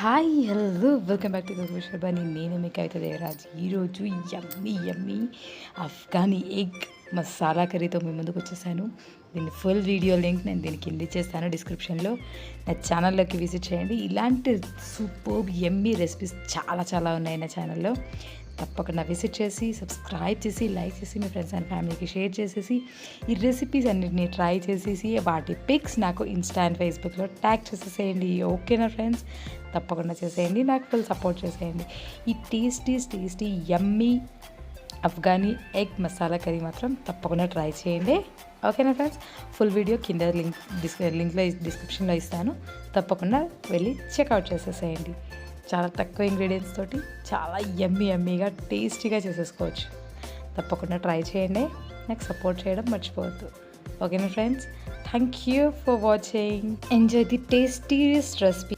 Hi hello welcome back to Gourava Sharbani నేను మీకు అయితే దేవరాజ్ ఈరోజు yummy yummy Afghani egg masala కర్రీతో మీ ముందుకు వచ్చేసాను. దీని ఫుల్ వీడియో లింక్ నేను దీనికి కింద ఇచ్చేస్తాను డిస్క్రిప్షన్లో. నా ఛానల్లోకి విజిట్ చేయండి. ఇలాంటి సూపర్ ఎమ్మీ రెసిపీస్ చాలా చాలా ఉన్నాయి నా ఛానల్లో. తప్పకుండా విజిట్ చేసి సబ్స్క్రైబ్ చేసి లైక్ చేసి మీ ఫ్రెండ్స్ అండ్ ఫ్యామిలీకి షేర్ చేసేసి ఈ రెసిపీస్ అన్నిటిని ట్రై చేసేసి వాటి పిక్స్ నాకు ఇన్స్టా అండ్ ఫేస్బుక్లో ట్యాగ్ చేసేసేయండి. ఓకేనా ఫ్రెండ్స్? తప్పకుండా చేసేయండి. నాకు ఫుల్ సపోర్ట్ చేసేయండి. ఈ tasty tasty yummy Afghani egg masala curry మాత్రం తప్పకుండా ట్రై చేయండి. ఓకేనా ఫ్రెండ్స్ ఫుల్ వీడియో కింద లింక్ డిస్ లింక్లో డిస్క్రిప్షన్లో ఇస్తాను. తప్పకుండా వెళ్ళి చెక్అవుట్ చేసేసేయండి. చాలా తక్కువ ఇంగ్రీడియంట్స్ తోటి చాలా యమ్మీ యమ్మీగా టేస్టీగా చేసేసుకోవచ్చు. తప్పకుండా ట్రై చేయండి. నాకు సపోర్ట్ చేయడం మర్చిపోవద్దు. ఓకేనా friends thank you for watching enjoy the tastiest recipe